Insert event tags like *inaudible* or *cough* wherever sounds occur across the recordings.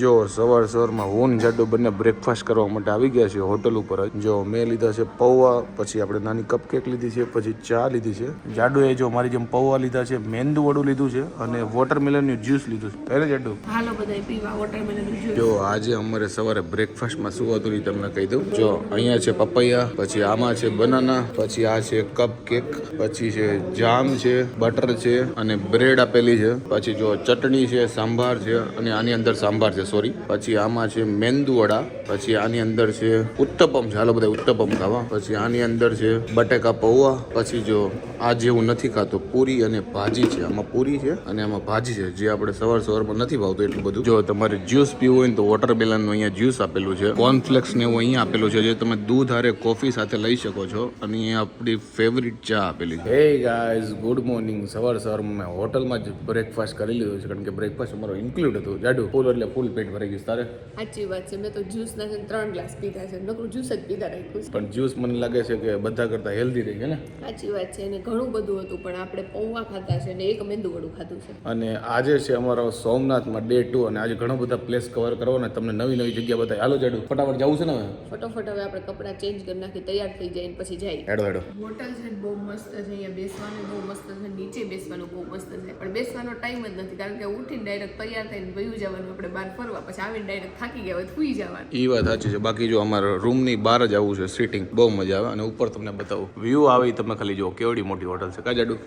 જો સવાર સવારમાં હું જાડો બંને બ્રેકફાસ્ટ કરવા માટે આવી ગયા છે હોટલ ઉપર. જો મેં લીધા છે પૌવા પછી આપણે નાની કપકેક લીધી છે પછી ચા લીધી છે. જાડુએ જો મારી જેમ પૌવા લીધા છે મેંદુ વડું લીધું છે અને વોટરમેલનનું જ્યુસ લીધું છે. પહેલે જાડુ. હાલો બધા પીવા વોટરમેલન જ્યુસ જો આજે અમારે સવારે બ્રેકફાસ્ટમાં શું હતું એ તમને કહી દઉં. જો અહીંયા છે પપૈયા પછી આમાં છે બનાના પછી આ છે કપ કેક પછી છે જામ છે બટર છે અને બ્રેડ આપેલી છે. પછી જો ચટણી છે સાંભાર છે અને આની અંદર સાંભાર છે. સોરી. પછી આમાં છે મેંદુવડા, પછી આની અંદર છે ઉત્તપમ હાલો બધા ઉત્તપમ ખાવા. પછી આની અંદર છે બટેકા પૌવા, પછી જો આ જેવું નથી ખાતો, પૂરી અને ભાજી છે. આમાં પૂરી છે અને આમાં ભાજી છે. જે આપણે સવાર સવારમાં નથી ભાવતું એટલું બધું. જો તમારે જ્યુસ પીવું હોય તો વોટરમેલનનું અહીંયા જ્યુસ આપેલું છે. કોર્નફ્લેક્સ ને એવું અહીંયા આપેલું છે, જે તમે દૂધ હારે કોફી સાથે લઈ શકો છો. અને અહીંયા આપણી ફેવરિટ ચા આપેલી છે. હે ગાઈઝ ગુડ મોર્નિંગ સવાર સવારમાં મેં હોટલમાં જ બ્રેકફાસ્ટ કરી લીધો છે. કારણ કે બ્રેકફાસ્ટ અમારો ઇન્ક્લુડ હતો. જાડુ, ફૂલ એટલે ફૂલ પેટ ભરાઈ ગયું તારે? સાચી વાત છે. મેં તો જ્યુસ ના છે ને ત્રણ ગ્લાસ પીધા છે. નકરું જ્યુસ જ પીધા રાખ્યું છે. પણ જ્યુસ મને લાગે છે કે બધા કરતાં હેલ્ધી રહી છે ને? સાચી વાત છે. અને ઘણું બધું હતું પણ આપણે પૌવા ખાધા છે અને એક મેંદુ વડું ખાધું છે. અને આજે છે અમારો સોમનાથમાં ડે ટુ અને આજે ઘણો બધા પ્લેસ કવર કરવાના તમને નવી નવી જગ્યા બતાવી. હાલો જાડું ફટાફટ જવું છે ને હવે? ફટોફટ હવે આપણે કપડાં ચેન્જ કરી નાખી તૈયાર થઈ જાય ને પછી જાય હેડો હેડો. હોટલ છે ને બહુ મસ્ત છે. અહીંયા બેસવાનું બહુ મસ્ત છે. નીચે બેસવાનું બહુ મસ્ત છે. પણ બેસવાનો ટાઈમ જ નથી. કારણ કે ઉઠીને ડાયરેક્ટ તૈયાર થઈને વયું જવાનું. આપણે બહાર ફરવા પછી આવીને ડાયરેક્ટ થાકી ગયા હોય સુઈ જવાનું. એ વાત સાચી છે. બાકી જો અમારા રૂમની બહાર જ આવવું છે સીટિંગ બહુ મજા આવે. અને ઉપર તમને બતાવું. વ્યૂ આવે તમે ખાલી જો કેવડી મોટી હોટલ છે. કાજાડું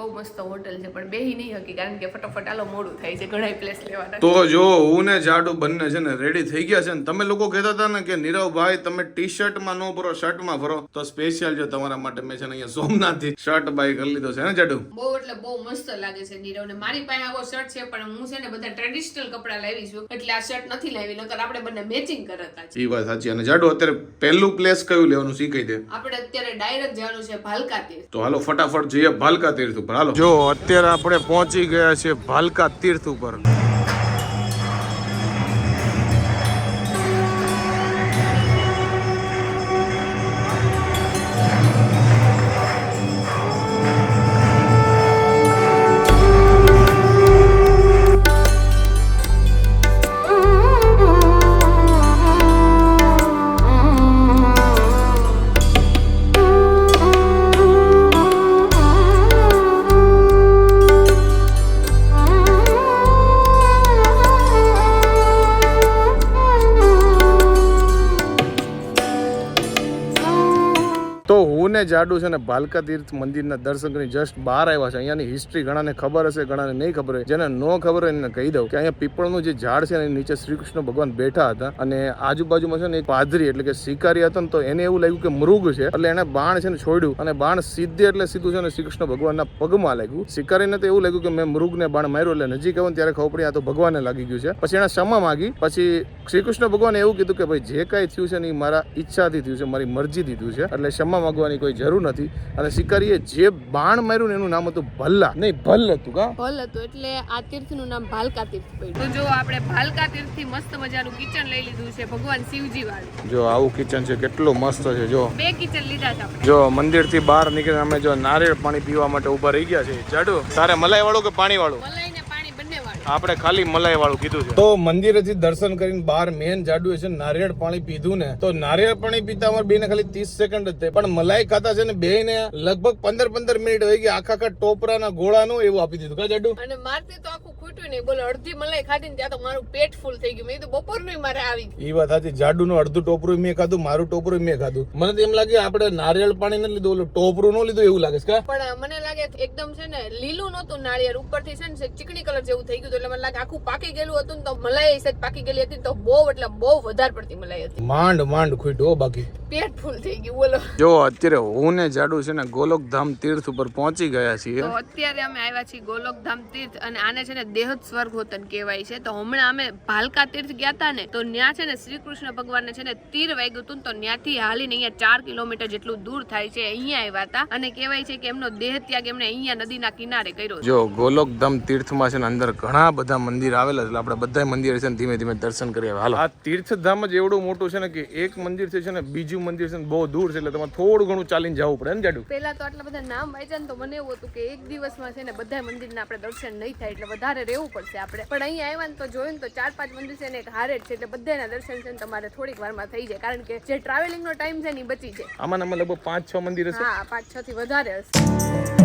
બહુ મસ્ત હોટલ છે પણ બેહી નહીં હકી કારણ કે ફટાફટ આલો મોડું થાય છે ઘણા પ્લેસ લેવાના. તો જો હું ને જાડુ બંને છે ને રેડી થઈ ગયા છે ને તમે લોકો કહેતા હતા ને કે નીરવભાઈ તમે ટી શર્ટમાં નો ભરો શર્ટમાં ભરો તો સ્પેશિયલ જો તમારા માટે મેં છે ને અહીંયા સોમનાથથી શર્ટ બાય કરી લીધો છે ને જાડુ? બહુ એટલે બહુ મસ્ત લાગે છે નીરવ ને. મારી પાસે આવો શર્ટ છે પણ હું છે ને બધા ટ્રેડિશનલ કપડા લાવી છું એટલે આ શર્ટ નથી લાવી નકર આપણે બંને મેચિંગ કરતા છે એ વાત સાચી. અને જાડુ અત્યારે પહેલું પ્લેસ કયું લેવાનું શીખી દે. આપણે અત્યારે ડાયરેક્ટ જવાનું છે ભાલકા તીર્થ તો હાલો ફટાફટ જઈએ ભાલકા તીર્થ ઉપર હાલો. જો અત્યારે આપણે પહોંચી ગયા છે ભાલકા તીર્થ ઉપર. જાડુ છે ને ભાલકા તીર્થ મંદિરના દર્શન કરીને જસ્ટ બહાર આવ્યા છે. અહીંયાની હિસ્ટ્રી ઘણાને ખબર હશે, ઘણાને નહીં ખબર હોય. જેને ન ખબર હોય એને કહી દઉં કે અહીંયા પીપળનું જે ઝાડ છે એની નીચે શ્રી કૃષ્ણ ભગવાન બેઠા હતા અને આજુબાજુમાં છે ને એક પાદરી એટલે કે શિકારી હતો ને તો એને એવું લાગ્યું કે મૃગ છે. એટલે એને બાણ છે ને છોડ્યું અને બાણ સીધે એટલે સીધું છે ને શ્રી કૃષ્ણ ભગવાનના પગમાં લાગ્યું. શિકારીને તો એવું લાગ્યું કે મેં મૃગને બાણ માર્યું એટલે નજીક આવ્યો ત્યારે ખબર પડી આ તો ભગવાનને લાગી ગયું છે. પછી એણે ક્ષમા માંગી. પછી શ્રી કૃષ્ણ ભગવાને એવું કીધું કે ભાઈ જે કાંઈ થયું છે ને એ મારા ઈચ્છાથી થયું છે, મારી મરજીથી થયું છે. એટલે ક્ષમા માંગવાની કોઈ જરૂર નથી. અને શિકારીએ જે બાણ માર્યું ને એનું નામ હતું ભલ્લા. નહીં ભલ હતું કા? ભલ હતું એટલે આ તીર્થનું નામ ભાલકા તીર્થ પડ્યું. તો જો આપણે ભાલકા તીર્થથી મસ્ત મજાનું કિચન લઈ લીધું છે ભગવાન શિવજી વાળું જો આવું કિચન છે કેટલું મસ્ત છે જો. બે કિચન લીધા છે આપણે. જો મંદિરથી બહાર નીકળીને અમે જો નારિયેળ પાણી પીવા માટે ઊભા રહી ગયા છે જાડુ તારે મલાઈ વાળું કે પાણી વાળું મલાઈ આપણે ખાલી મલાઈ વાળું કીધું છે. તો મંદિરેથી દર્શન કરીને બહાર મેન જાડુ છે નારિયેળ પાણી પીધું ને તો નારિયેળ પાણી પીતા અમારે બેને ખાલી ત્રીસ સેકન્ડ જ થાય પણ મલાઈ ખાતા છે ને બે ને લગભગ પંદર પંદર મિનિટ હોય ગયા. આખા આખા ટોપરાના ગોળાનું એવું આપી દીધું. કા જાડુ? અને મારતી તો આખું ખૂટ્યું નહીં બોલો અડધી મલાઈ ખાધી ને ત્યાં તો મારું પેટ ફૂલ થઈ ગયું. મેં તો બપોરનું મારે આવી. એ વાત સાચી. જાડુનું અડધું ટોપરું મેં ખાધું મારું ટોપરું મેં ખાધું. મને તો એમ લાગે આપણે નારિયેળ પાણી નથી લીધું ઓલું ટોપરું નો લીધું એવું લાગે છે પણ મને લાગે એકદમ છે ને લીલું નહોતું નારિયેળ ઉપરથી છે ને ચીકણી કલર જેવું થઈ ગયું એટલે મને લાગે આખું પાકી ગયેલું હતું ને તો મલાઈ સહેજ પાકી ગયેલી હતી તો બહુ એટલે બહુ વધારે પડતી મલાઈ હતી. માંડ માંડ ખૂટ્યો બાકી. પેટ ફૂલ થઈ ગયું બોલો. જો અત્યારે હું ને જાડુ છે ને ગોલોકધામ તીર્થ ઉપર પહોંચી ગયા છીએ. અત્યારે અમે આવ્યા છીએ ગોલોકધામ તીર્થ અને આને છે ને દેહત સ્વર્ગ હોતન કહેવાય છે. તો હમણાં અમે ભાલકા તીર્થ ગયા હતા ને તો ત્યાં છે ને શ્રી કૃષ્ણ ભગવાનને છે ને તીર વાગ્યું હતું ને તો ત્યાંથી હાલીને અહીંયા ચાર કિલોમીટર જેટલું દૂર થાય છે અહીંયા આવ્યા હતા અને કહેવાય છે કે એમનો દેહ ત્યાગ એમણે અહીંયા નદીના કિનારે કર્યો જો ગોલોકધામ તીર્થમાં છે ને અંદર ઘણા બધા મંદિર આવેલા છે એટલે આપણે બધા મંદિર છે ને ધીમે ધીમે દર્શન કરી આવે હાલો. આ તીર્થધામ જ એવડું મોટું છે ને કે એક મંદિર છે ને બીજું મંદિર છે ને બહુ દૂર છે એટલે તમારે થોડું ઘણું ચાલીને જવું પડે ને જાડું? પહેલા તો આટલા બધા નામ વાંચ્યા ને તો મને એવું હતું કે એક દિવસમાં છે ને બધા મંદિરના આપણે દર્શન નહીં થાય એટલે વધારે રહેવું પડશે આપણે. પણ અહીંયા આવ્યા ને તો જોયું ને તો ચાર પાંચ મંદિર છે ને એક હારે જ છે એટલે બધાના દર્શન છે ને તમારે થોડીક વારમાં થઈ જાય. કારણ કે જે ટ્રાવેલિંગનો ટાઈમ છે ને એ બચી જાય. આમાં આમાં લગભગ પાંચ છ મંદિર હશે. હા પાંચ છ થી વધારે હશે.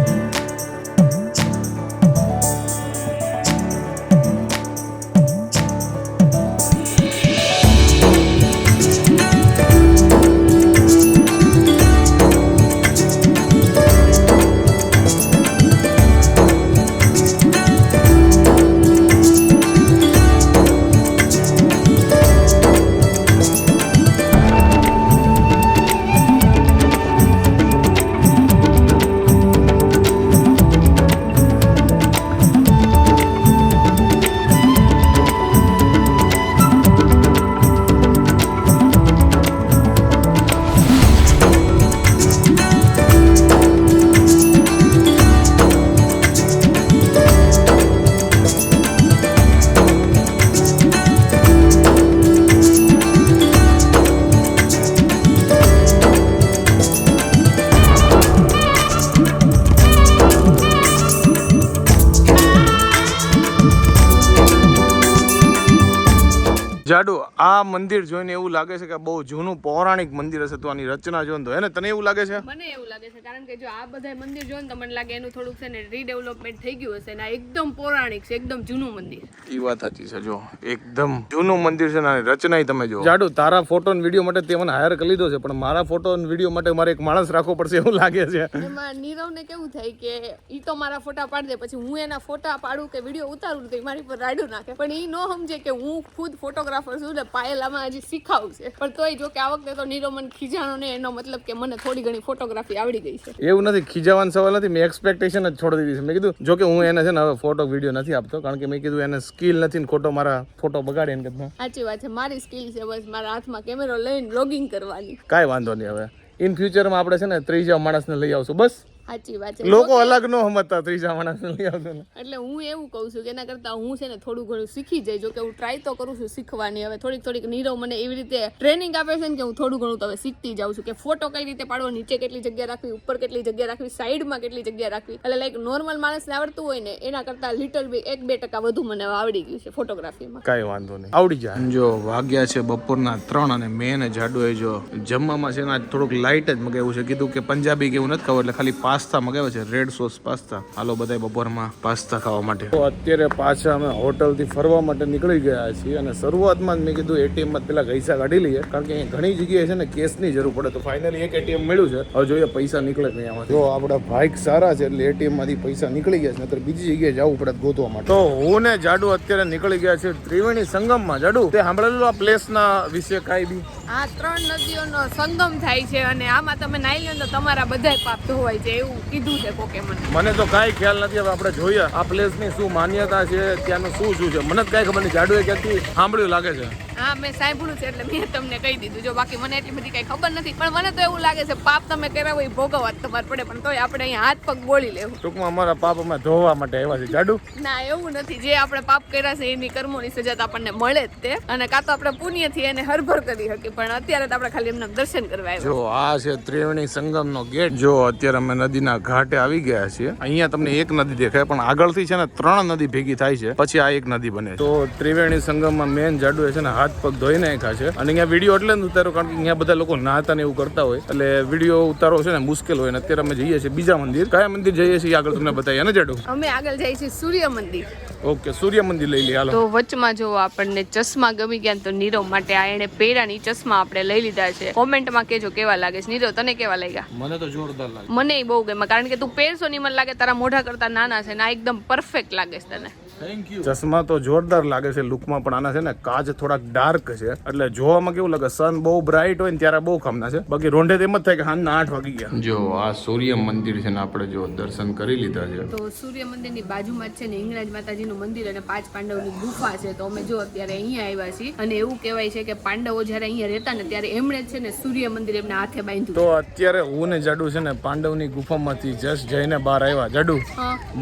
આ મંદિર જોઈને એવું લાગે છે કે બહુ જૂનું પૌરાણિક મંદિર હશે તો આની રચના જોઈને તો. એને તને એવું લાગે છે? મને એવું લાગે છે કારણ કે જો આ બધા મંદિર જોઈને તો મને લાગે એનું થોડુંક છે ને રીડેવલપમેન્ટ થઈ ગયું હશે ને આ એકદમ પૌરાણિક છે એકદમ જૂનું મંદિર. એ વાત સાચી છે જો. એકદમ જૂનું મંદિર છે ને આની રચના તમે જો જાડુ તારા ફોટો અને વીડિયો માટે તે મને હાયર કરી લીધો છે પણ મારા ફોટો અને વીડિયો માટે મારે એક માણસ રાખવો પડશે એવું લાગે છે. એમાં નીરવને કેવું થાય કે ઈ તો મારા ફોટા પાડી દે પછી હું એના ફોટા પાડું કે વીડિયો ઉતારું તો મારી પર રાડ્યું નાખે. પણ ઈ નો સમજે કે હું ખુદ ફોટોગ્રાફર છું ને પાયેલામાં હજી શીખાવું છે. પણ તોય જો કે આ વખતે તો મને ખીજાણો ને એનો મતલબ કે મને થોડી ઘણી ફોટોગ્રાફી આવડી ગઈ છે. એવું નથી ખીજાવાનો સવાલ નથી મેં એક્સપેક્ટેશન જ છોડી દીધી છે. મેં કીધું જો કે હું એને છે ને હવે ફોટો વીડિયો નથી આપતો કારણ કે મેં કીધું એને સ્કિલ નથી ને ખોટો મારા ફોટો બગાડે એને સાચી વાત છે મારી સ્કિલ છે બસ મારા હાથમાં કેમેરો લઈને લોગિંગ કરવાની. કાંઈ વાંધો નહીં હવે. ઇન ફ્યુચરમાં આપણે છે ને ત્રીજા માણસને લઈ આવશું. બસ. સાચી વાત છે. લોકો અલગ નો સમજતા ત્રીજા માણસને લઈ આવતો. એટલે હું એવું કહું છું કે એના કરતાં હું છે ને થોડું ઘણું શીખી જાય જો કે હું ટ્રાય તો કરું છું શીખવાની હવે. થોડીક થોડીક નીરવ મને એવી રીતે ટ્રેનિંગ આપે છે ને કે હું થોડું ઘણું તો હવે શીખતી જાઉં છું કે ફોટો કઈ રીતે પાડવો નીચે કેટલી જગ્યા રાખવી ઉપર કેટલી જગ્યા રાખવી સાઈડમાં કેટલી જગ્યા રાખવી. એટલે લાઈક નોર્મલ માણસને આવડતું હોય ને એના કરતાં લિટલ બી એક બે ટકા વધુ મને આવડી ગયું છે ફોટોગ્રાફીમાં કઈ વાંધો નહીં. આવડી જાય. જો વાગ્યા છે બપોરના ત્રણ અને મેં ને જાડુએ જો જમવામાં છે ને થોડુંક લાઇટ જ મગાવ્યું છે. કીધું કે પંજાબી કે એવું નથી ખબર એટલે ખાલી પાસ્તા મગાવ્યો છે રેડ સોસ પાસ્તા. હાલો બધા બપોરમાં પાસ્તા ખાવા માટે. તો અત્યારે પાછા અમે હોટલથી ફરવા માટે નીકળી ગયા છીએ અને શરૂઆતમાં જ મેં કીધું એટીએમમાં પેલા પૈસા કાઢી લઈએ કારણ કે અહીં ઘણી જગ્યાએ છે ને કેસની જરૂર પડે. તો ફાઇનલી એક એટીએમ મળ્યું છે. હવે જોઈએ પૈસા નીકળે કે નહીં આમાં જો આપણા ભાઈક સારા છે એટલે એટીએમમાંથી પૈસા નીકળી ગયા છે નતર બીજી જગ્યાએ જવું પડે ગોતવા માટે. તો હું ને જાડુ અત્યારે નીકળી ગયા છે ત્રિવેણી સંગમમાં. જાડુ તે સાંભળેલું આ પ્લેસના વિશે કાંઈ બી? આ ત્રણ નદીઓનો સંગમ થાય છે અને આમાં તમે નાઈ લો તો તમારા બધાય પાપ ધોવાય છે એવું કીધું છે કોકે મને મને તો કાંઈ ખ્યાલ નથી હવે આપણે જોઈએ આ પ્લેસની શું માન્યતા છે ત્યાંનું શું શું છે. મને કાંઈ ખબર નહીં જાડુએ ક્યાંથી સાંભળ્યું લાગે છે. હા મેં સાંભળ્યું છે એટલે મેં તમને કહી દીધું. જો બાકી મને એટલી બધી કઈ ખબર નથી પણ મને તો એવું લાગે છે પાપ તમે કર્યા હોય ભોગવવા તમારે પડે પણ તોય આપણે અહીંયા હાથ પગ બોલી લેવું. ટૂંકમાં અમારા પાપ અમે ધોવા માટે આવ્યા છે જાડુ? ના એવું નથી. જે આપણે પાપ કર્યા છે એની કર્મોની સજા તો આપણને મળે જ તે. અને કાં તો આપણે પુણ્યથી એને હરભર કરી શકીએ પણ અત્યારે તો આપણે ખાલી એમના દર્શન કરવા આવ્યા જો આ છે ત્રિવેણી સંગમનો ગેટ. જો અત્યારે અમે નદીના ઘાટે આવી ગયા છીએ. અહીંયા તમને એક નદી દેખાય પણ આગળથી છે ને ત્રણ નદી ભેગી થાય છે. પછી આ એક નદી બને તો ત્રિવેણી સંગમમાં મેન જાડુ છે ને હાથ પગ ધોઈ નાખ્યા છે. અને અહીંયા વીડિયો એટલે જ ઉતારો કારણ કે અહીંયા બધા લોકો નાહતા ને એવું કરતા હોય. એટલે વીડિયો ઉતારો છે ને મુશ્કેલ હોય ને અત્યારે અમે જઈએ છીએ બીજા મંદિર. કયા મંદિર જઈએ છીએ આગળ તમને બતાવીએ. ને જાડુ. અમે આગળ જઈએ છીએ સૂર્ય મંદિર. ઓકે સૂર્ય મંદિર લઈ લઈએ તો વચમાં જો આપણને ચશ્મા ગમી ગયા ને તો નીરવ માટે આ એને પહેરાની ચશ્મા આપણે લઈ લીધા છે. કોમેન્ટમાં કેજો કેવા લાગે છે. નીરવ તને કેવા લાગ્યા? મને તો જોરદાર લાગે. મને બહુ ગમે કારણ કે તું પહેરશો નહીં મને લાગે તારા મોઢા કરતા નાના છે ને આ એકદમ પરફેક્ટ લાગે છે તને. ચશ્મા તો જોરદાર લાગે છે લુકમાં પણ આના છે ને કાચ થોડાક ડાર્ક છે. એટલે જોવામાં કેવું લાગે? સન બહુ બ્રાઇટ હોય ને ત્યારે બહુ કામના છે. બાકી રોંઢે તેમ જ થાય કે હાંજના આઠ વાગી ગયા. જો આ સૂર્ય મંદિર છે ને આપણે જો દર્શન કરી લીધા છે. તો સૂર્ય મંદિરની બાજુમાં જ છે ને હિંગળાજ માતાજીનું મંદિર અને પાંચ પાંડવની ગુફા છે. તો અમે જો અત્યારે અહીંયા આવ્યા છીએ અને એવું કહેવાય છે કે પાંડવો જ્યારે અહીંયા રહેતા ને ત્યારે એમણે છે ને સૂર્ય મંદિર એમના હાથે બાંધ્યું તો અત્યારે હું ને જાડુ છે ને પાંડવની ગુફામાંથી જસ્ટ જઈને બહાર આવ્યા. જાડુ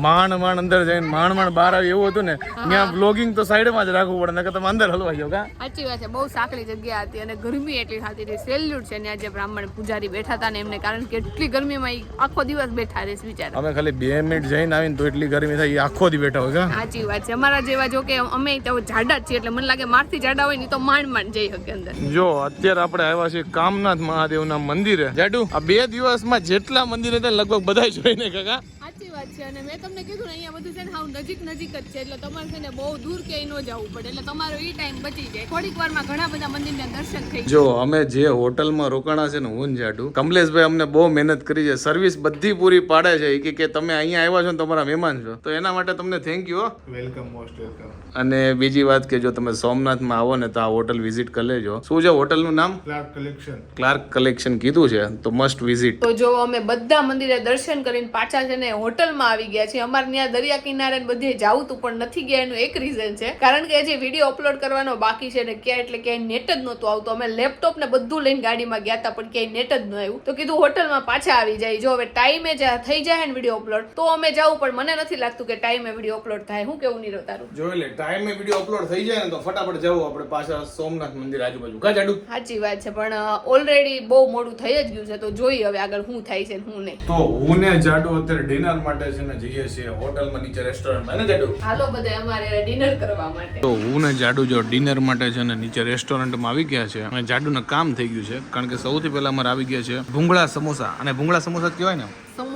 માણ માંડ અંદર જઈને માણ માણ બહાર આવી એવું એવું હતું ને ત્યાં બ્લોગિંગ તો સાઈડમાં જ રાખવું પડે નકર તમે અંદર હલવાઈ જાવ કા? સાચી વાત છે બહુ સાંકડી જગ્યા હતી અને ગરમી એટલી થતી હતી. સેલ્યુટ છે ત્યાં જે બ્રાહ્મણ પૂજારી બેઠા હતા ને એમને કારણ કે એટલી ગરમીમાં આખો દિવસ બેઠા રહેશે બિચારા. અમે ખાલી બે મિનિટ જઈને આવીને તો એટલી ગરમી થઈ આખો દી બેઠા હોય સાચી વાત છે અમારા જેવા જો કે અમે તો જાડા જ છીએ એટલે મને લાગે મારથી જાડા હોય ને તો માંડ માંડ જઈ શકે અંદર. જો અત્યારે આપણે આવ્યા છીએ કામનાથ મહાદેવના મંદિરે. જાડુ? આ બે દિવસમાં જેટલા મંદિર હતા લગભગ બધા જોઈને કાકા સાચી વાત છે. અને મેં તમને કીધું ને અહીંયા બધું છે ને હાવ નજીક નજીક જ છે. એટલે તમારે છે ને બહુ દૂર ક્યાંય ન જવું પડે. એટલે તમારો એ ટાઈમ બચી જાય. થોડીક વારમાં ઘણા બધા મંદિરના દર્શન થઈ જો અમે જે હોટલમાં રોકાણા છે ને હું જાડું કમલેશભાઈ અમને બહુ મહેનત કરી છે. સર્વિસ બધી પૂરી પાડે છે. કે કે તમે અહીંયા આવ્યા છો ને તમારા મહેમાન છો. તો એના માટે તમને thank you welcome most welcome અને બીજી વાત કે જો તમે સોમનાથમાં આવો ને તો આ હોટલ વિઝિટ કરી લેજો. શું છે હોટલનું નામ? ક્લાર્ક કલેક્શન ક્લાર્ક કલેક્શન કીધું છે. તો મસ્ટ વિઝિટ તો જો અમે બધા મંદિરે દર્શન કરીને પાછા છે ને હોટલમાં આવી ગયા છીએ અમારે ત્યાં દરિયા કિનારે બધે જવું તું પણ નથી ગયા. એનું એક રીઝન છે. કારણ કે જે વીડિયો અપલોડ કરવાનો બાકી છે ને ક્યાં એટલે ક્યાંય નેટ જ નહોતું આવતું. અમે લેપટોપ ને બધું લઈને ગાડીમાં ગયા હતા પણ ક્યાંય નેટ જ ન આવ્યું. તો કીધું હોટલમાં પાછા આવી જાય. જો હવે ટાઈમે થઈ જાય ને વીડિયો અપલોડ તો અમે જવું પણ મને નથી લાગતું કે ટાઈમે વીડિયો અપલોડ થાય. હું કેવું નહીં તારું? જોઈ લે ટાઈમે વીડિયો અપલોડ થઈ જાય ને તો ફટાફટ જવું આપણે પાછા સોમનાથ મંદિર આજુબાજુ. કા જાડુ? સાચી વાત છે પણ ઓલરેડી બહુ મોડું થઈ જ ગયું છે. તો જોઈએ હવે આગળ શું થાય છે હું નહીં. તો હું ને જાડુ અત્યારે ડિનર માટે છે ને જઈએ છીએ હોટલમાં નીચે રેસ્ટોરન્ટમાં ને જાડુ? હાલો બધા અમારે ડિનર કરવા માટે. તો હું ને જાડુ જો ડિનર માટે છે ને નીચે રેસ્ટોરન્ટમાં આવી ગયા છે અને જાડુને કામ થઈ ગયું છે. કારણ કે સૌથી પહેલા અમારે આવી ગયા છે ભૂંગળા સમોસા. અને ભૂંગળા સમોસા જ કહેવાય ને?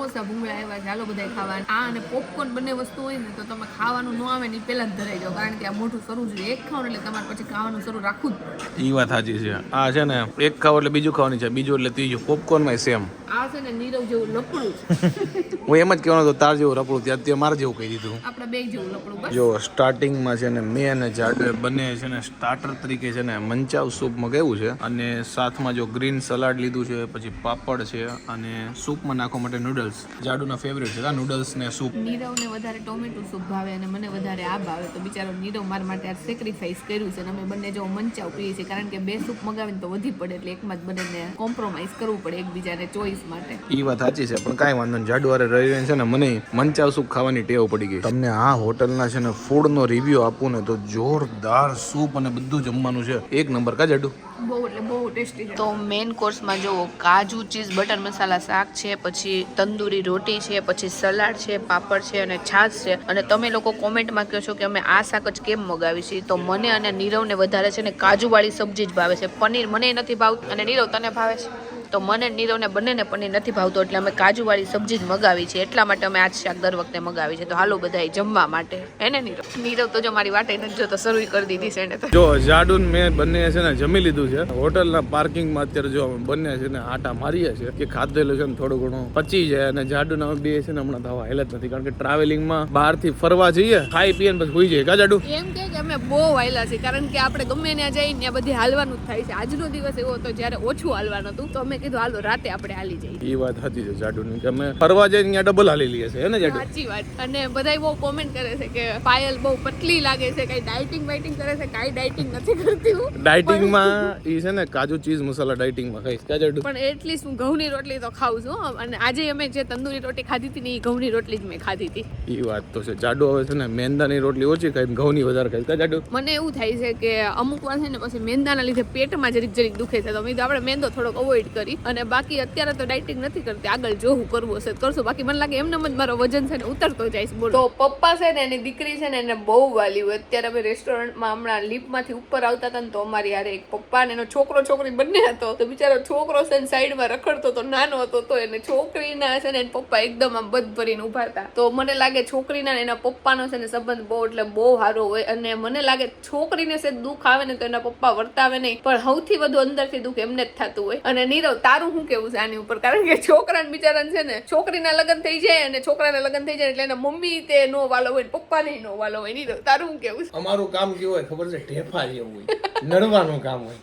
સમોસા ભૂંગળા આવ્યા છે. હાલો બધા ખાવા આ અને પોપકોર્ન બંને વસ્તુ હોય ને તો તમે ખાવાનું ન આવે ને ઈ જ ધરાઈ જાઓ. કારણ કે આ મોટું શરૂ જોઈએ એક ખાવ એટલે તમારે પછી ખાવાનું શરૂ રાખવું જ એ વાત સાચી છે. આ છે ને એક ખાવ એટલે બીજું ખાવાની છે. બીજું એટલે ત્રીજું. પોપકોર્નમાં સેમ આ છે ને નીરવ જેવું લપડું *laughs* હું એમ જ કહેવાનો હતો તાર જેવું રપડું ત્યાં તે મારે જેવું કહી દીધું. આપણા બે જેવું લપડું જો સ્ટાર્ટિંગમાં છે ને મેં અને જાડે બંને છે ને સ્ટાર્ટર તરીકે છે ને મંચાવ સૂપ મગાવ્યું છે? અને સાથમાં જો ગ્રીન સલાડ લીધું છે પછી પાપડ છે અને સૂપમાં નાખવા માટે નૂડલ્સ જાડુના ફેવરેટ છે નૂડલ્સ ને સૂપ નીરવને વધારે ટોમેટો સૂપ ભાવે અને મને વધારે આ ભાવે. તો બિચારો નીરવ માર માટે આ સેક્રિફાઈસ કર્યું છે અને અમે બંને જો મંચાવ પીએ છીએ કારણ કે બે સૂપ મગાવીને તો વધી પડે એટલે એકમાં જ બંનેને કોમ્પ્રોમાઇઝ કરવું પડે એકબીજાને ચોઈસ માટે. એ વાત સાચી છે પણ કાંઈ વાંધો નહીં. જાડુ વારે રહી છે ને મને મંચાવ સૂપ ખાવાની ટેવ પડી ગઈ તમને આ હોટલના છે ને ફૂડનો રિવ્યુ આપું ને તો જોરદાર સૂપ અને બધું જમવાનું છે. એક નંબર કા જાડુ? બહુ એટલે બહુ ટેસ્ટી તો મેઇન કોર્સમાં જો કાજુ ચીઝ બટર મસાલા શાક છે પછી તંદૂરી રોટી છે, પછી સલાડ છે, પાપડ છે અને છાશ છે. અને તમે લોકો કોમેન્ટમાં કહો છો કે અમે આ શાક જ કેમ મગાવી છીએ તો મને અને નીરવને વધારે છે ને કાજુવાળી સબ્જી જ ભાવે છે. પનીર મને નથી ભાવતું અને નીરવ તને ભાવે છે? તો મને નીરવને બંનેને પનીર નથી ભાવતો એટલે અમે કાજુવાળી સબ્જી જ મગાવી છે. એટલા માટે અમે આજ શાક દર વખતે મગાવી છે તો હાલો બધાય જમવા માટે. હે ને નીરવ? નીરવ તો જો મારી વાટે નથી જોતો શરૂ કરી દીધી છે એને જો જાડુ મેં બંને છે ને જમી લીધું છે. હોટલના પાર્કિંગમાં અત્યારે જો અમે બંને છે ને આટા મારીએ છીએ કે ખાધેલું છે ને થોડું ઘણું પચી જાય અને જાડુ ને અમે બે છે ને હમણાં થવા હેલ જ નથી. કારણ કે ટ્રાવેલિંગમાં બહારથી ફરવા જઈએ ખાઈ પીએ ને પછી હોઈ જાય કા જાડુ? એમ કે કે અમે બહુ વાયલા છે કારણ કે આપણે ગમે ત્યાં જઈએ ત્યાં બધી હાલવાનું જ થાય છે. આજનો દિવસ એવો હતો જ્યારે ઓછું હાલવાનું હતું તો અમે કીધું હાલો રાતે આપણે હાલી જઈએ. એ વાત સાચી છે જાડુની. કે અમે ફરવા જઈને અહીંયા ડબલ હાલી લઈએ છે ને જાડુ? સાચી વાત. અને બધાય બહુ કોમેન્ટ કરે છે કે પાયલ બહુ પતલી લાગે છે કઈ ડાયટિંગ વાઇટિંગ કરે છે કાંઈ ડાયટિંગ નથી કરતી હું. ડાયટિંગમાં એ છે ને કાજુ ચીઝ મસાલા ડાયટિંગમાં ખાઈશ. કા જાડુ? પણ એટલીસ્ટ હું ઘઉંની રોટલી તો ખાઉં છું હો. અને આજે અમે જે તંદૂરી રોટી ખાધી હતી ને એ ઘઉંની રોટલી જ મેં ખાધી હતી. એ વાત તો છે. જાડુ હવે છે ને મેંદાની રોટલી ઓછી ખાઈ ને ઘઉંની વધારે ખાઈશ. કા જાડુ? મને એવું થાય છે કે અમુક વાર છે ને પછી મેંદાના લીધે પેટમાં જરીક જરીક દુખે છે. તો મેં આપણે મેંદો થોડોક અવોઇડ કરી અને બાકી અત્યારે તો ડાયટિંગ નથી કરતી. આગળ જોવું કરવું હશે કરશું. બાકી મને લાગે એમને જ મારો વજન છે ને ઉતરતો જાય છે તો પપ્પા છે ને, એની દીકરી છે ને, એને બહુ વાલી હોય. અત્યારે અમે રેસ્ટોરન્ટમાં હમણાં લિફ્ટમાંથી ઉપર આવતા હતા ને, તો અમારી યારે એક પપ્પા ને એનો છોકરો, છોકરી બંને હતો. તો બિચારો છોકરો છે ને, સાઈડમાં રખડતો તો નાનો હતો, તો એને છોકરીના છે ને, એના પપ્પા એકદમ આમ બધ ભરીને ઊભા હતા. તો મને લાગે છોકરીના એના પપ્પાનો છે ને સંબંધ બહુ, એટલે બહુ સારો હોય. અને મને લાગે છોકરીને છે દુઃખ આવે ને તો એના પપ્પા વર્તાવે નહીં. પણ સૌથી વધુ અંદરથી દુઃખ એમને જ થતું હોય. અને નીરવ તારું શું કેવું છે આની ઉપર? કારણ કે છોકરાને બિચારાને છે ને, છોકરીના લગ્ન થઈ જાય અને છોકરાના લગ્ન થઈ જાય એટલે એના મમ્મી તે નો વાલો હોય પપ્પા ને નો વાલો હોય નહીં તારું શું કેવું છે? અમારું કામ કેવું હોય ખબર છે? ઢેફા જેવું હોય. નડવાનું કામ હોય.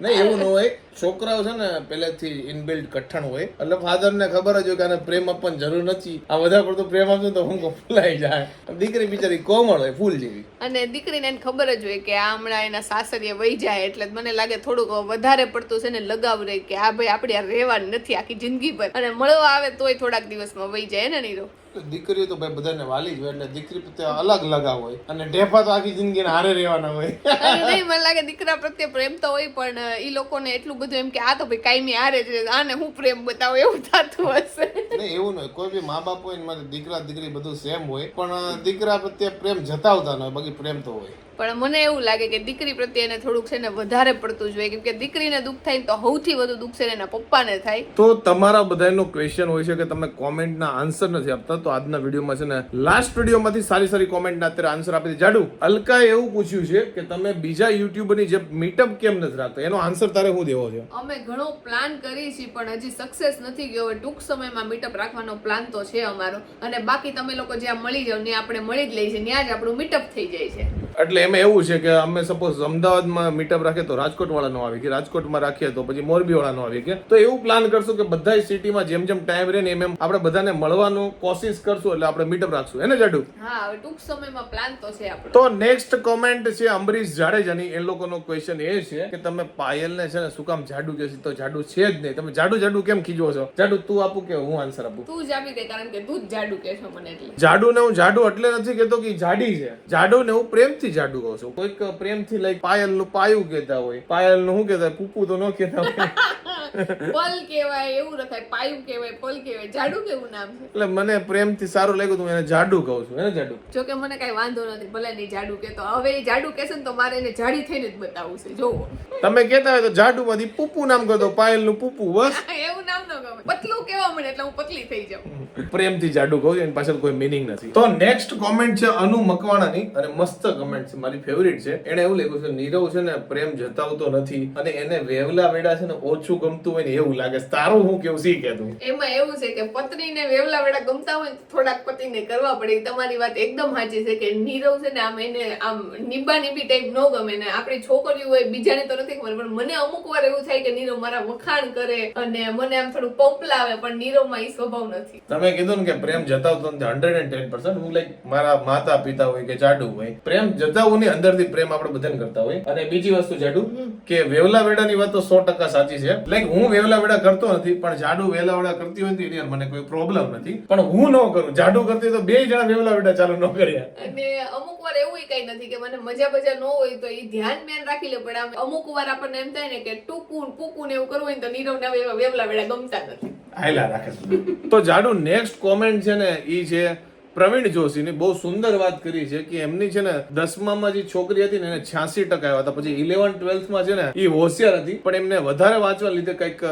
નહીં, એવું ન હોય. છોકરાઓ છે ને પહેલેથી ઇનબિલ્ડ કઠણ હોય. એટલે ફાધર ને ખબર જ હોય કે આને પ્રેમ આપવાની જરૂર નથી. આ વધારે પડતો પ્રેમ આપશે તો હું ફૂલાઈ જાય. દીકરી બિચારી કોમળ હોય, ફૂલ જેવી. અને દીકરીને એને ખબર જ હોય કે આ હમણાં એના સાસરીએ વહી જાય એટલે મને લાગે થોડુંક વધારે પડતું છે ને લગાવ રહે કે આ ભાઈ આપણે આ રહેવાનું નથી આખી જિંદગી પર અને મળવા આવે તોય થોડાક દિવસમાં વહી જાય ને નીરો દીકરીઓ તો ભાઈ બધાને વાલી જ હોય એટલે દીકરી પ્રત્યે અલગ લગાવ હોય. અને ઢેફા તો આખી જિંદગીને હારે રહેવાના હોય. નહીં મને લાગે દીકરા પ્રત્યે પ્રેમ તો હોય પણ એ લોકોને એટલું બધું એમ કે આ તો ભાઈ કાયમી હારે જ. આને હું પ્રેમ બતાવું? એવું થતું હશે. નહીં એવું નહીં. કોઈ બી મા બાપ હોય ને મારે દીકરા દીકરી બધું સેમ હોય પણ દીકરા પ્રત્યે પ્રેમ જતાવતા ન હોય બાકી પ્રેમ તો હોય. પણ મને એવું લાગે કે દીકરી પ્રત્યે એને થોડુંક છે ને વધારે પડતું જોઈએ કેમ કે દીકરીને દુઃખ થાય તો સૌથી વધુ દુઃખ છે એના પપ્પાને થાય. તો તમારા બધાનો ક્વેશ્ચન હોય છે કે તમે કોમેન્ટના આન્સર નથી આપતા તો આજના વિડીયોમાં છે ને લાસ્ટ વિડીયોમાંથી સારી સારી કોમેન્ટના અત્યારે આન્સર આપી જાડુ અલકાએ એવું પૂછ્યું છે કે તમે બીજા યુટ્યુબરની જે મીટઅપ કેમ નથી રાખતા? એનો આન્સર તારે હું દેવો છે? અમે ઘણો પ્લાન કરી છે પણ હજી સક્સેસ નથી ગયો ટૂંક સમયમાં મીટઅપ રાખવાનો પ્લાન તો છે અમારો. અને બાકી તમે લોકો જ્યાં મળી જાવ ત્યાં આપણે મળી જ લઈએ છીએ. ત્યાં જ આપણું મીટઅપ થઈ જાય છે. એટલે એમાં એવું છે કે અમે સપોઝ અમદાવાદમાં મીટઅપ રાખીએ તો રાજકોટ વાળાનો આવી કે રાજકોટમાં રાખીએ તો પછી મોરબી વાળાનો આવી કે તો એવું પ્લાન કરશું કે બધા સિટીમાં જેમ જેમ ટાઈમ રહે ને એમ એમ આપણે બધાને મળવાનું કોશિશ કરશું એટલે આપણે મીટઅપ રાખશું. એને જાડુ? હા હવે ટૂંક સમયમાં પ્લાન તો છે આપણો. તો નેક્સ્ટ કોમેન્ટ છે અંબરીશ જાડેજાની. એ લોકોનો ક્વેશ્ચન એ છે કે તમે પાયલને છે ને શું કામ જાડુ કે તો જાડુ છે જ નહીં. તમે જાડુ જાડુ કેમ ખીજો છો? જાડુ તું આપું કે હું આન્સર આપું? તું જ આપી દે કારણ કે તું જ જાડુ કે છો મને એટલે. જાડુ ને હું જાડુ એટલે નથી કેતો કે જાડી છે. જાડુ ને હું પ્રેમથી જાડુ કહું છું? કોઈક પ્રેમથી લાઈક પાયલનું પાયું કહેતા હોય. પાયલનું શું કહેતા હોય? તો ન કહેતા હોય. *laughs* પલ કહેવાય એવું રખાય પાયું કહેવાય પલ કહેવાય જાડુ કેવું નામ છે? એટલે મને પ્રેમથી સારું લાગ્યું તો હું એને જાડુ કહું છું એને જાડુ? જો કે મને કઈ વાંધો નથી ભલે નહીં જાડુ કે હવે એ જાડુ કહેશે ને તો મારે એને જાડી થઈને જ બતાવવું છે જોવો. *laughs* તમે કહેતા હોય તો જાડુ માંથી પૂપુ નામ કરતો પાયલનું પૂપુ બસ. *laughs* એવું નામ ન ગમે. પતલું કેવા મળે એટલે હું પતલી થઈ જાઉં. પ્રેમથી જાડુ કહું છું એની પાછળ કોઈ મિનિંગ નથી. તો નેક્સ્ટ કોમેન્ટ છે અનુ મકવાણાની અને મસ્ત કમેન્ટ છે મારી ફેવરિટ છે. એને એવું લખ્યું છે નીરવ છે ને પ્રેમ જતાવતો નથી અને એને વેવલા વેડા છે ને ઓછું ગમતું હોય ને એવું લાગે તારું હું કેવું સી કહેતું એમાં એવું છે કે પત્નીને વેવલા વેડા ગમતા હોય થોડાક પતિને કરવા પડે. તમારી વાત એકદમ સાચી છે કે નીરવ છે ને આમ એને આમ નિબા નિબી ટાઈપ ન ગમે ને આપણી છોકરીઓ હોય બીજાને તો નથી ખબર પણ મને અમુક વાર એવું થાય કે નીરવ મારા વખાણ કરે અને મને આમ થોડું પંપલાવે પણ નીરવમાં એ સ્વભાવ નથી. તમે કીધું ને કે પ્રેમ જતાવતો નથી હંડ્રેડ એન્ડ ટેન પર્સન્ટ હું લાઈક મારા માતા પિતા હોય કે જાડુ હોય પ્રેમ જતાવવું નહીં અંદરથી પ્રેમ આપણે બધાને કરતા હોય. અને બીજી વસ્તુ જાડુ કે વેવલા વેડાની વાત તો સો ટકા સાચી છે. લાઈક હું વેવલા વેડા કરતો નથી પણ જાડુ વેલા વેડા કરતી હોય તો મને કોઈ પ્રોબ્લેમ નથી. પણ હું ન કરું. જાડુ કરતી તો બે જણા વેવલા વેડા ચાલુ ન કર્યા. અને અમુક વાર એવું કઈ નથી કે મને મજા મજા ન હોય તો એ ધ્યાન મેન રાખી લે પણ આમ અમુક વાર આપણને એમ થાય ને કે ટૂકું પૂકું એવું કરવું હોય તો નીરવના વેવા- વેવલા વેડા ગમતા નથી. આયલા રાખે તો જાડુ નેક્સ્ટ કોમેન્ટ છે ને એ છે પ્રવીણ જોશીની બહુ સુંદર વાત કરી છે કે એમની છે ને દસમામાં જે છોકરી હતી ને એને છ્યાસી ટકા આવ્યા હતા. પછી ઇલેવન ટ્વેલ્થમાં છે ને એ હોશિયાર હતી, પણ એમને વધારે વાંચવા લીધે કંઈક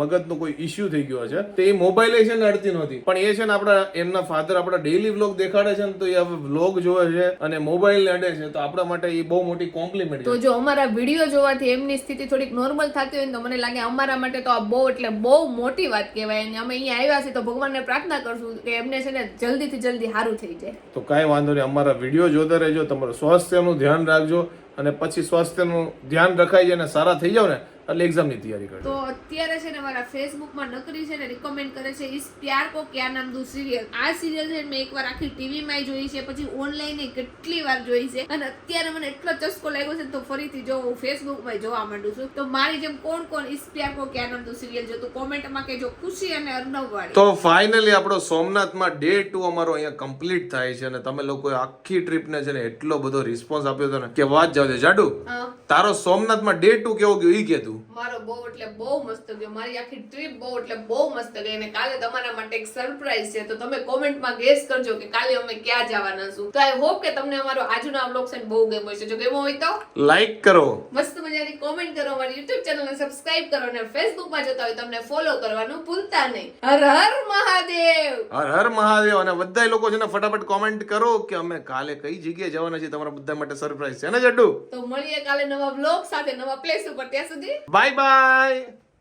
મગજનો કોઈ ઇસ્યુ થઈ ગયો છે. તો એ મોબાઈલ છે ને અડતી નહોતી. પણ એ છે ને આપણા, એમના ફાધર આપણા ડેઈલી વ્લોગ દેખાડે છે ને તો એ હવે વ્લોગ જોવે છે અને મોબાઈલ અડે છે. તો આપણા માટે એ બહુ મોટી કોમ્પ્લિમેન્ટ તો જો અમારા વીડિયો જોવાથી એમની સ્થિતિ થોડીક નોર્મલ થતી હોય ને તો મને લાગે અમારા માટે તો આ બહુ, એટલે બહુ મોટી વાત કહેવાય. અને અમે અહીંયા આવ્યા છીએ તો ભગવાનને પ્રાર્થના કરશું કે એમને છે ને જલ્દીથી જલ્દી સારું થઈ જાય. તો કાંઈ વાંધો નહીં, અમારા વીડિયો જોતા રહેજો, તમારું સ્વાસ્થ્યનું ધ્યાન રાખજો અને પછી સ્વાસ્થ્યનું ધ્યાન રખાઈ જાય અને સારા થઈ જાવ ને એટલે એક્ઝામની તૈયારી કરે તો અત્યારે છે ને મારા ફેસબુકમાં નકરી છે ને રિકમેન્ડ કરે છે ઇસ પ્યાર કો ક્યા નામ દુ સિરિયલ આ સિરિયલ છે મેં એકવાર આખી ટીવીમાં જોઈ છે પછી ઓનલાઈન કેટલી વાર જોઈ છે. અને અત્યારે મને એટલો ચસ્કો લાગ્યો છે તો ફરીથી જો હું ફેસબુકમાં જોવા માંડું છું. તો મારી જેમ કોણ કોણ ઇસ પ્યાર કો ક્યા નામ દુ સિરિયલ જોતું કોમેન્ટમાં કહેજો ખુશી અને અર્ણવ વાળી. તો ફાઇનલી આપણો સોમનાથમાં ડે ટુ અમારો અહીંયા કમ્પ્લીટ થાય છે અને તમે લોકોએ આખી ટ્રીપને છે ને એટલો બધો રિસ્પોન્સ આપ્યો હતો ને કે વાત જાવ જાડુ? હા. તારો સોમનાથમાં ડે ટુ કેવો ગયો ઈ કે તું. મારો બહુ એટલે બહુ મસ્ત ગયો. મારી આખી ટ્રીપ બહુ એટલે બહુ મસ્ત ગઈ. અને કાલે તમારા માટે એક સરપ્રાઈઝ છે. તો તમે કોમેન્ટમાં ગેસ કરજો કે કાલે અમે ક્યાં જવાના છું. તો આઈ હોપ કે તમને અમારો આજનો આ vlog છે બહુ ગમ્યો છે જો ગમ્યો હોય તો? લાઈક કરો. મસ્ત મજાની કોમેન્ટ કરો અમારી યુટ્યુબ ચેનલને સબસ્ક્રાઇબ કરો અને ફેસબુકમાં જતા હોય તમને ફોલો કરવાનું ભૂલતા નહીં. હર હર મહાદેવ! હર હર મહાદેવ. અને બધા લોકો છે ને ફટાફટ કોમેન્ટ કરો કે અમે કાલે કઈ જગ્યાએ જવાના છે તમારા બધા માટે સરપ્રાઈઝ છે. ને જડ્ડુ તો મળીએ કાલે નવા vlog સાથે નવા પ્લેસ ઉપર. ત્યાં સુધી બાય બાય